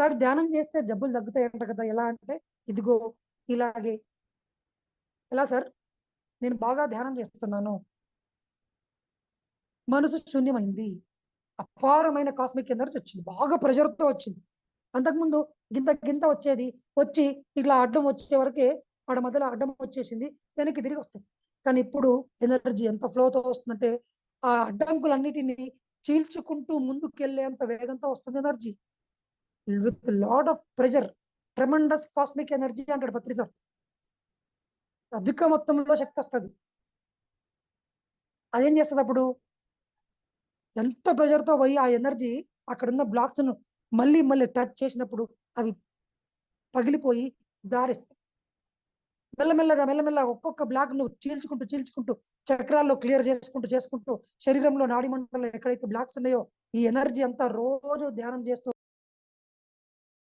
Sir ధ్యానం చేస్తే జబ్బులు తగ్గుతాయంట కదా ఎలా అంటే ఇదిగో ఇలాగే. ఎలా సార్? నేను బాగా ధ్యానం చేస్తున్నాను. మనసు శూన్యమైంది. అపారమైన కాస్మిక్ ఎనర్జీ వచ్చింది. బాగా ప్రెషర్తో వచ్చింది. అంతకుముందు గింత గింత వచ్చేది వచ్చి ఇట్లా అడ్డం వచ్చే వరకే ఆడ మధ్యలో అడ్డం వచ్చేసింది వెనక్కి తిరిగి వస్తాయి. కానీ ఇప్పుడు ఎనర్జీ ఎంత ఫ్లోతో వస్తుందంటే ఆ అడ్డంకులన్నిటిని చీల్చుకుంటూ ముందుకెళ్ళేంత వేగంతో వస్తుంది energy. With lot of pressure tremendous cosmic energy అంటాడు పత్రి సార్. అధిక మొత్తంలో శక్తి వస్తుంది. అదేం చేస్తుంది అప్పుడు? ఎంత ప్రెజర్తో పోయి ఆ ఎనర్జీ అక్కడున్న బ్లాక్స్ను మళ్ళీ మళ్ళీ టచ్ చేసినప్పుడు అవి పగిలిపోయి దారిస్తాయి మెల్లమెల్లగా మెల్లమెల్లగా ఒక్కొక్క బ్లాక్ను చీల్చుకుంటూ చీల్చుకుంటూ చక్రాల్లో క్లియర్ చేసుకుంటూ చేసుకుంటూ శరీరంలో నాడి మండలంలో ఎక్కడైతే బ్లాక్స్ ఉన్నాయో ఈ ఎనర్జీ అంతా రోజు ధ్యానం చేస్తూ